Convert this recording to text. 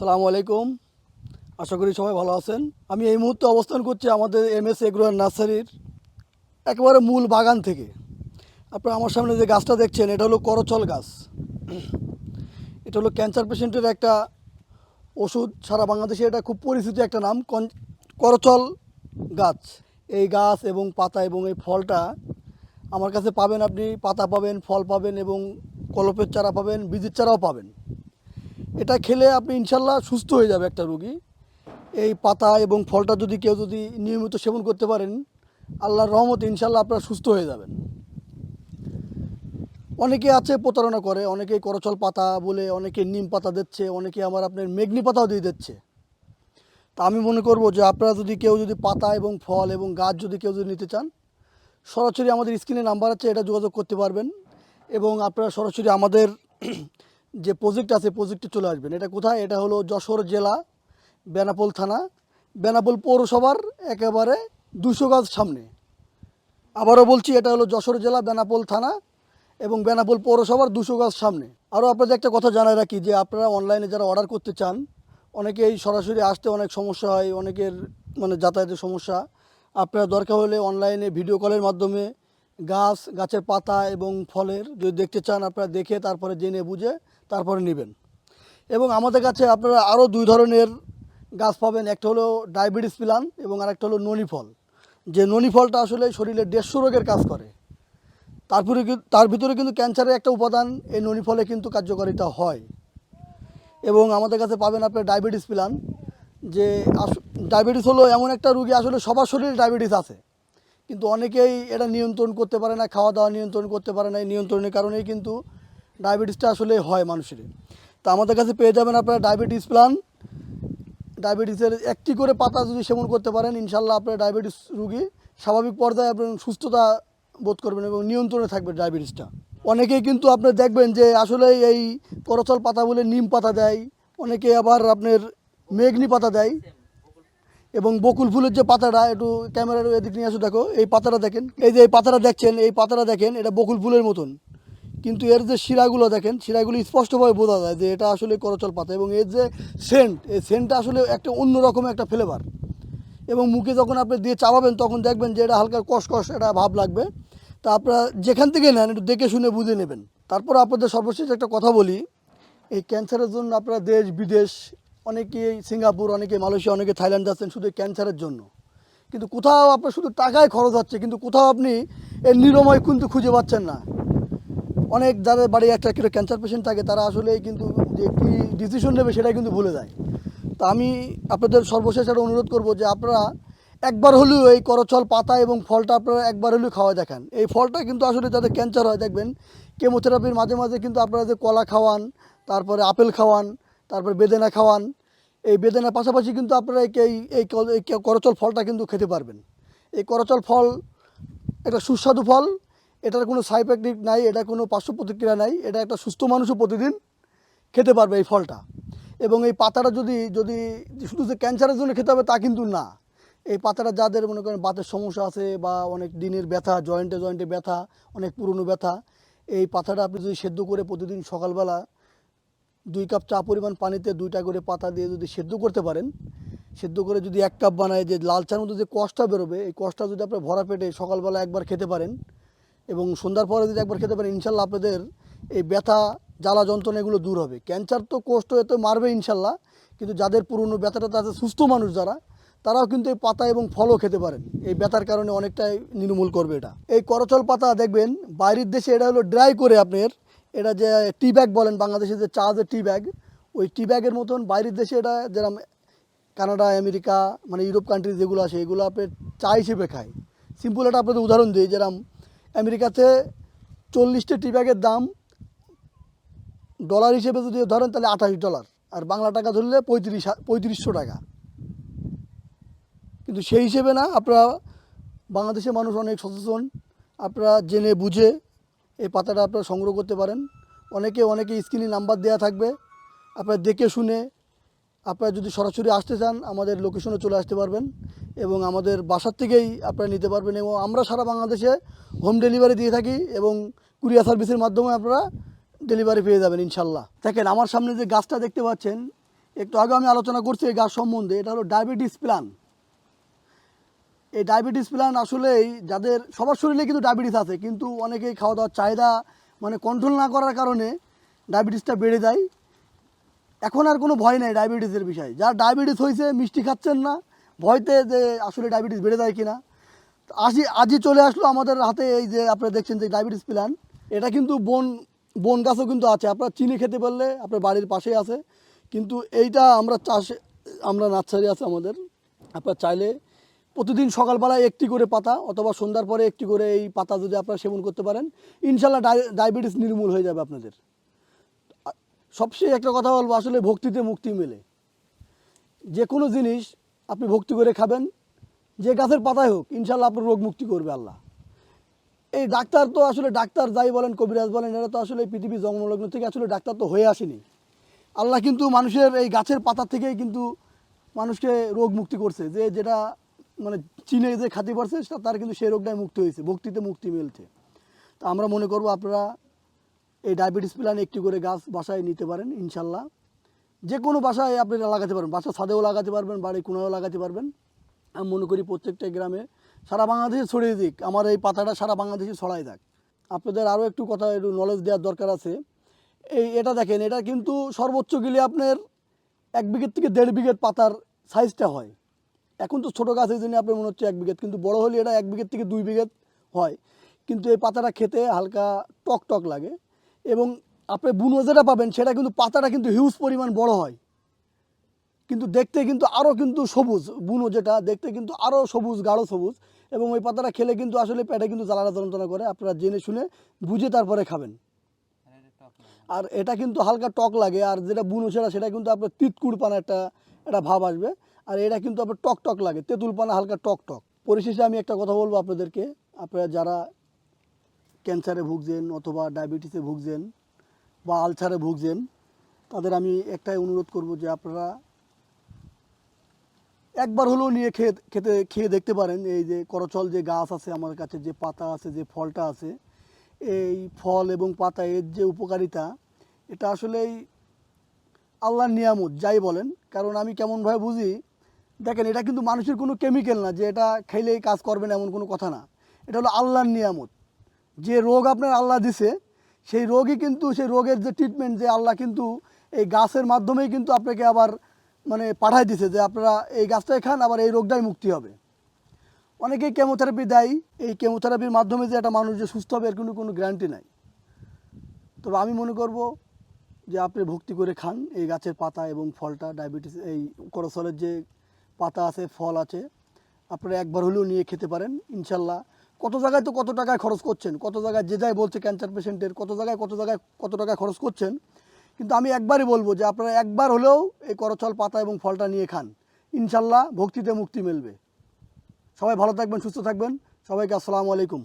সালামু আলাইকুম। আশা করি সবাই ভালো আছেন। আমি এই মুহূর্তে অবস্থান করছি আমাদের এম এস এগ্রোয়ার নার্সারির একেবারে মূল বাগান থেকে। আপনারা আমার সামনে যে গাছটা দেখছেন, এটা হলো করচল গাছ। এটা হলো ক্যান্সার পেশেন্টের একটা ওষুধ। সারা বাংলাদেশে এটা খুব পরিচিত একটা নাম করচল গাছ। এই গাছ এবং পাতা এবং এই ফলটা আমার কাছে পাবেন আপনি। পাতা পাবেন, ফল পাবেন এবং কলপের চারা পাবেন, বীজের চারাও পাবেন। এটা খেলে আপনি ইনশাল্লাহ সুস্থ হয়ে যাবে একটা রুগী। এই পাতা এবং ফলটা যদি কেউ যদি নিয়মিত সেবন করতে পারেন, আল্লাহর রহমতে ইনশাল্লাহ আপনারা সুস্থ হয়ে যাবেন। অনেকে আছে প্রতারণা করে, অনেকে করচল পাতা বলে, অনেকে নিম পাতা দিচ্ছে, অনেকে আমার আপনার মেঘনি পাতাও দিয়ে দিচ্ছে। তা আমি মনে করব যে আপনারা যদি কেউ যদি পাতা এবং ফল এবং গাছ যদি কেউ যদি নিতে চান, সরাসরি আমাদের স্ক্রিনে নাম্বার আছে, এটা যোগাযোগ করতে পারবেন। এবং আপনারা সরাসরি আমাদের যে প্রজেক্ট আছে প্রজেক্টে চলে আসবেন। এটা কোথায়? এটা হলো যশোর জেলা, বেনাপোল থানা। বেনাপোল পৌরসভার একেবারে দুশো গাছ সামনে। আবারও বলছি, এটা হলো যশোর জেলা, বেনাপোল থানা এবং বেনাপোল পৌরসভার দুশো গাছ সামনে। আরও আপনাদের একটা কথা জানাই রাখি যে, আপনারা অনলাইনে যারা অর্ডার করতে চান, অনেকেই সরাসরি আসতে অনেক সমস্যা হয়, অনেকের মানে যাতায়াতের সমস্যা। আপনারা দরকার হলে অনলাইনে ভিডিও কলের মাধ্যমে গাছ, গাছের পাতা এবং ফলের যদি দেখতে চান আপনারা দেখে তারপরে জেনে বুঝে তারপরে নেবেন। এবং আমাদের কাছে আপনারা আরও দুই ধরনের গাছ পাবেন, একটা হলো ডায়াবেটিস প্লান এবং আরেকটা হলো ননি ফল। যে ননি ফলটা আসলে শরীরে দেড়শো রোগের কাজ করে। তারপরে তার ভিতরে কিন্তু ক্যান্সারের একটা উপাদান, এই ননি ফলে কিন্তু কার্যকারিতা হয়। এবং আমাদের কাছে পাবেন আপনার ডায়াবেটিস প্লান, যে ডায়াবেটিস হলো এমন একটা রুগী আসলে সবার শরীরে ডায়াবেটিস আছে। কিন্তু অনেকেই এটা নিয়ন্ত্রণ করতে পারে না খাওয়া দাওয়া নিয়ন্ত্রণ করতে পারে না এই নিয়ন্ত্রণের কারণেই কিন্তু ডায়াবেটিসটা আসলে হয় মানুষের। তো আমাদের কাছে পেয়ে যাবেন আপনারা ডায়াবেটিস প্ল্যান ডায়াবেটিসের একটি করে পাতা যদি সেবন করতে পারেন ইনশাল্লাহ আপনার ডায়াবেটিস রুগী স্বাভাবিক পর্যায়ে আপনার সুস্থতা বোধ করবেন এবং নিয়ন্ত্রণে থাকবে ডায়াবেটিসটা। অনেকেই কিন্তু আপনি দেখবেন যে আসলে এই করচল পাতা বলে নিম পাতা দেয়, অনেকে আবার আপনার মেঘনি পাতা দেয়। এবং বকুল ফুলের যে পাতাটা, একটু ক্যামেরার এদিক নিয়ে আসো দেখো, এই পাতাটা দেখেন। এই যে এই পাতাটা দেখছেন, এই পাতাটা দেখেন, এটা বকুল ফুলের মতন। কিন্তু এর যে শিরাগুলো দেখেন, শিরাগুলো স্পষ্টভাবে বোঝা যায় যে এটা আসলে করচল পাতা এবং এর যে সেন্ট, এই সেন্টটা আসলে একটা অন্যরকম একটা ফ্লেভার এবং মুখে যখন আপনি দিয়ে চাপাবেন তখন দেখবেন যে এটা হালকা কষকষ একটা ভাব লাগবে। তা আপনারা যেখান থেকে নেন, একটু দেখে শুনে বুঝে নেবেন। তারপর আপনাদের সর্বশেষ একটা কথা বলি, এই ক্যান্সারের জন্য আপনারা দেশ বিদেশ অনেকেই সিঙ্গাপুর অনেকে মালয়েশিয়া অনেকে থাইল্যান্ড যাচ্ছেন শুধু ক্যান্সারের জন্য। কিন্তু কোথাও আপনার শুধু টাকায় খরচ হচ্ছে, কিন্তু কোথাও আপনি এর নিরময় কিন্তু খুঁজে পাচ্ছেন না। অনেক যাদের বাড়ি একটা কিছু ক্যান্সার পেশেন্ট থাকে, তারা আসলে কিন্তু যে কী ডিসিশন নেবে সেটাই কিন্তু ভুলে যায়। তা আমি আপনাদের সর্বশেষ একটা অনুরোধ করব যে আপনারা একবার হলেও এই করচল পাতা এবং ফলটা আপনারা একবার হলেও খাওয়া দেখান। এই ফলটা কিন্তু আসলে যাদের ক্যান্সার হয়, দেখবেন, কেমোথেরাপির মাঝে মাঝে কিন্তু আপনারা যে কলা খাওয়ান, তারপরে আপেল খাওয়ান তারপরে বেদেনা খাওয়ান। এই বেদেনার পাশাপাশি কিন্তু আপনারা এই এই করচল ফলটা কিন্তু খেতে পারবেন। এই করচল ফল একটা সুস্বাদু ফল। এটার কোনো সাইড এফেক্ট নাই, এটা কোনো পার্শ্ব প্রতিক্রিয়া নাই, এটা একটা সুস্থ মানুষও প্রতিদিন খেতে পারবে এই ফলটা। এবং এই পাতাটা যদি যদি শুধু যে ক্যান্সারের জন্য খেতে হবে তা কিন্তু না। এই পাতাটা যাদের মনে করেন বাতের সমস্যা আছে বা অনেক দিনের ব্যথা, জয়েন্টে জয়েন্টে ব্যথা, অনেক পুরনো ব্যথা, এই পাতাটা আপনি যদি সেদ্ধ করে প্রতিদিন সকালবেলা দুই কাপ চা পরিমাণ পানিতে দুইটা করে পাতা দিয়ে যদি সেদ্ধ করতে পারেন, সেদ্ধ করে যদি এক কাপ বানায় যে লাল চার মধ্যে যে কষটা বেরোবে, এই কষটা যদি আপনার ভরা পেটে সকালবেলা একবার খেতে পারেন এবং সন্ধ্যার পরে যদি একবার খেতে পারেন, ইনশাল্লাহ আপনাদের এই ব্যথা, জ্বালা যন্ত্রণা এগুলো দূর হবে। ক্যান্সার তো কষ্ট এত মারবে ইনশাল্লাহ, কিন্তু যাদের পুরনো ব্যথাটা আছে সুস্থ মানুষ যারা, তারাও কিন্তু এই পাতা এবং ফলও খেতে পারেন। এই ব্যথার কারণে অনেকটাই নির্মূল করবে এটা। এই করচল পাতা দেখবেন, বাইরের দেশে এটা হলো ড্রাই করে আপনার এটা যে টি ব্যাগ বলেন, বাংলাদেশে যে চা যে টি ব্যাগ, ওই টি ব্যাগের মতন বাইরের দেশে এটা যেরকম কানাডা, আমেরিকা মানে ইউরোপ কান্ট্রি যেগুলো আছে, এগুলো আপনি চা হিসেবে খায়। সিম্পল একটা আপনাদের উদাহরণ দিই যেরকম আমেরিকাতে চল্লিশটা টি ব্যাগের দাম ডলার হিসেবে যদি ধরেন, তাহলে আঠাশ ডলার আর বাংলা টাকা ধরলে পঁয়ত্রিশ, পঁয়ত্রিশশো টাকা। কিন্তু সেই হিসেবে না, আপনারা বাংলাদেশের মানুষ অনেক সচেতন, আপনারা জেনে বুঝে এই পাতাটা আপনারা সংগ্রহ করতে পারেন। অনেকে অনেকে স্ক্রিনে নাম্বার দেওয়া থাকবে। আপনারা দেখে শুনে আপনারা যদি সরাসরি আসতে চান, আমাদের লোকেশনে চলে আসতে পারবেন এবং আমাদের বাসার থেকেই আপনারা নিতে পারবেন এবং আমরা সারা বাংলাদেশে হোম ডেলিভারি দিয়ে থাকি এবং কুরিয়ার সার্ভিসের মাধ্যমে আপনারা ডেলিভারি পেয়ে যাবেন ইনশাল্লাহ। দেখেন, আমার সামনে যে গাছটা দেখতে পাচ্ছেন, একটু আগে আমি আলোচনা করছি এই গাছ সম্বন্ধে, এটা হলো ডায়াবেটিস প্ল্যান এই ডায়াবেটিস প্ল্যান আসলেই যাদের সবার শরীরে কিন্তু ডায়াবেটিস আছে, কিন্তু অনেকেই খাওয়া দাওয়ার চাহিদা মানে কন্ট্রোল না করার কারণে ডায়াবেটিসটা বেড়ে যায়। এখন আর কোনো ভয় নেই ডায়াবেটিসের বিষয়ে। যার ডায়াবেটিস হয়েছে মিষ্টি খাচ্ছেন না, ভয়তে যে আসলে ডায়াবেটিস বেড়ে যায় কিনা। আজই আজই চলে আসলো আমাদের হাতে এই যে আপনারা দেখছেন যে ডায়াবেটিস প্ল্যান এটা কিন্তু বন বন গাছও কিন্তু আছে। আপনারা চিনি খেতে পারলে আপনার বাড়ির পাশেই আছে। কিন্তু এইটা আমরা চাষে, আমরা নার্সারি আছে আমাদের। আপনার চাইলে প্রতিদিন সকালবেলায় একটি করে পাতা অথবা সন্ধ্যার পরে একটি করে এই পাতা যদি আপনারা সেবন করতে পারেন, ইনশাল্লাহ ডায়- ডায়াবেটিস নির্মূল হয়ে যাবে আপনাদের। সবচেয়ে একটা কথা বলব, আসলে ভক্তিতে মুক্তি মেলে। যে কোনো জিনিস আপনি ভক্তি করে খাবেন, যে গাছের পাতায় হোক, ইনশাল্লাহ আপনার রোগ মুক্তি করবে আল্লাহ। এই ডাক্তার তো আসলে, ডাক্তার যাই বলেন, কবিরাজ বলেন, এরা তো আসলে পৃথিবী জন্মলগ্ন থেকে আসলে ডাক্তার তো হয়ে আসেনি। আল্লাহ কিন্তু মানুষের এই গাছের পাতা থেকেই কিন্তু মানুষকে রোগ মুক্তি করছে। যে যেটা মানে চিনে যে খাতি পারছে তার কিন্তু সেই রোগটাই মুক্তি হয়েছে, ভক্তিতে মুক্তি মিলছে। তা আমরা মনে করব আপনারা এই ডায়াবেটিস প্ল্যান একটি করে গাছ বাসায় নিতে পারেন, ইনশাল্লাহ। যে কোনো বাসায় আপনারা লাগাতে পারবেন বাসা ছাদেও লাগাতে পারবেন বাড়ি কোনাও লাগাতে পারবেন। আমি মনে করি প্রত্যেকটা গ্রামে সারা বাংলাদেশে ছড়িয়ে দিক, আমার এই পাতাটা সারা বাংলাদেশে ছড়াই থাক আপনাদের আরও একটু কথা, একটু নলেজ দেওয়ার দরকার আছে। এই এটা দেখেন, এটা কিন্তু সর্বোচ্চ গেলে আপনার এক বিঘের থেকে দেড় বিঘের পাতার সাইজটা হয়। এখন তো ছোটো গাছ এই জন্য আপনার মনে হচ্ছে এক বিঘেত কিন্তু বড় হলে এটা এক বিঘের থেকে দুই বিঘেত হয়। কিন্তু এই পাতাটা খেতে হালকা টক টক লাগে এবং আপনি বুনো যেটা পাবেন সেটা কিন্তু পাতাটা কিন্তু হিউজ পরিমাণ বড় হয়। কিন্তু দেখতে কিন্তু আরও কিন্তু সবুজ বুনো যেটা দেখতে কিন্তু আরও সবুজ গাঢ় সবুজ এবং ওই পাতাটা খেলে কিন্তু আসলে পেটে কিন্তু জ্বালারা যন্ত্রণা করে আপনারা জেনে শুনে বুঝে তারপরে খাবেন। আর এটা কিন্তু হালকা টক লাগে আর যেটা বুনো সেটা সেটা কিন্তু আপনার তিতকুড় পানা একটা একটা ভাব আসবে। আর এটা কিন্তু আপনার টক টক লাগে, তেঁতুল পানা হালকা টক টক। পরিশেষে আমি একটা কথা বলব আপনাদেরকে। আপনারা যারা ক্যান্সারে ভুগছেন অথবা ডায়াবেটিসে ভুগছেন বা আলসারে ভুগছেন, তাদের আমি একটাই অনুরোধ করব যে আপনারা একবার হলেও নিয়ে খেয়ে, খেতে, খেয়ে দেখতে পারেন। এই যে করচল যে গাছ আছে আমার কাছে, যে পাতা আছে, যে ফলটা আছে, এই ফল এবং পাতা এর যে উপকারিতা, এটা আসলেই আল্লাহর নিয়ামত, যাই বলেন। কারণ আমি কেমনভাবে বুঝি দেখেন, এটা কিন্তু মানুষের কোনো কেমিক্যাল না যে এটা খেলেই কাজ করবে না, এমন কোনো কথা না। এটা হলো আল্লাহর নিয়ামত। যে রোগ আপনার আল্লাহ দিছে, সেই রোগই কিন্তু, সেই রোগের যে ট্রিটমেন্ট যে আল্লাহ কিন্তু এই গাছের মাধ্যমেই কিন্তু আপনাকে আবার মানে পাঠাই দিছে যে আপনারা এই গাছটাই খান, আবার এই রোগটাই মুক্তি হবে। অনেকেই কেমোথেরাপি দেয়, এই কেমোথেরাপির মাধ্যমে যে একটা মানুষ যে সুস্থ হবে, এর কিন্তু কোনো গ্যারান্টি নাই। তবে আমি মনে করব যে আপনি ভক্তি করে খান এই গাছের পাতা এবং ফলটা ডায়াবেটিস এই করসলের যে পাতা আছে, ফল আছে, আপনারা একবার হলেও নিয়ে খেতে পারেন, ইনশাল্লাহ। কত জায়গায় তো কত টাকায় খরচ করছেন? কত জায়গায় যে যাই বলছে ক্যান্সার পেশেন্টের কত জায়গায় কত জায়গায় কত টাকা খরচ করছেন? কিন্তু আমি একবারই বলব যে আপনারা একবার হলেও এই করচল পাতা এবং ফলটা নিয়ে খান। ইনশাল্লাহ ভক্তিতে মুক্তি মিলবে। সবাই ভালো থাকবেন, সুস্থ থাকবেন। সবাইকে আসসালামু আলাইকুম।